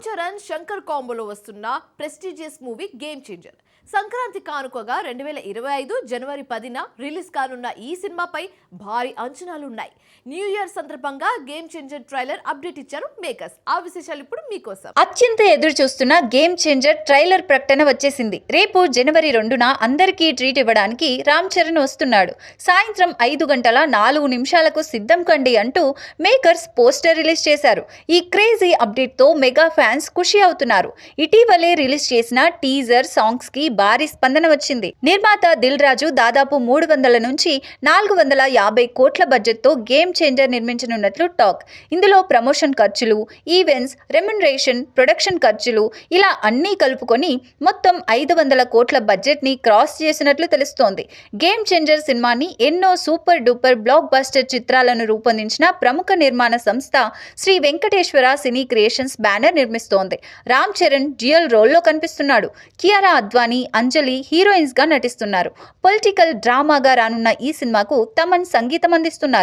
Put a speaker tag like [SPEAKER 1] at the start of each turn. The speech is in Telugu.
[SPEAKER 1] రామ్ చరణ్ శంకర్ కాంబోలో వస్తున్న prestigious movie game changer Sankranti కానుకగా రెండు వేల ఇరవై ఐదు జనవరి పదిన రిలీజ్ కానున్న ఈ సినిమాపై భారీ అంచనాలున్నాయి. న్యూ ఇయర్ సందర్భంగా గేమ్ చేంజర్ ట్రైలర్ అప్డేట్ ఇచ్చారు మేకర్స్ ఆ విశేషాలు ఇప్పుడు మీకోసం.
[SPEAKER 2] అత్యంత ఎదురు చూస్తున్న గేమ్ చేంజర్ ట్రైలర్ ప్రకటన వచ్చేసింది. రేపు జనవరి రెండున అందరికీ ట్రీట్ ఇవ్వడానికి రామ్ చరణ్ వస్తున్నాడు. సాయంత్రం ఐదు గంటల నాలుగు నిమిషాలకు సిద్ధం కండి అంటూ మేకర్స్ పోస్టర్ రిలీజ్ చేశారు. ఈ క్రేజీ అప్డేట్తో మెగా ఫ్యాన్ ఫ్యాన్స్ ఖుషి అవుతున్నారు. ఇటీవలే రిలీజ్ చేసిన టీజర్ సాంగ్స్కి భారీ స్పందన వచ్చింది. నిర్మాత దిల్ రాజు దాదాపు మూడు వందల నుంచి నాలుగు వందల యాభై కోట్ల బడ్జెట్తో గేమ్ చేంజర్ నిర్మించనున్నట్లు టాక్. ఇందులో ప్రమోషన్ ఖర్చులు ఈవెంట్స్ రెమ్యునరేషన్ ప్రొడక్షన్ ఖర్చులు ఇలా అన్నీ కలుపుకొని మొత్తం ఐదు వందల కోట్ల బడ్జెట్ని క్రాస్ చేసినట్లు తెలుస్తోంది. గేమ్ చేంజర్ సినిమాని ఎన్నో సూపర్ డూపర్ బ్లాక్ బస్టర్ చిత్రాలను రూపొందించిన ప్రముఖ నిర్మాణ సంస్థ Shri Venkateswara cine creations banner నిర్మిస్తోంది. Ram Charan dual రోల్లో కనిపిస్తున్నాడు. కియారా అద్వానీ అంజలి హీరోయిన్స్గా నటిస్తున్నారు. పొలిటికల్ డ్రామాగా రానున్న ఈ సినిమాకు తమన్ సంగీతం అందిస్తున్నారు.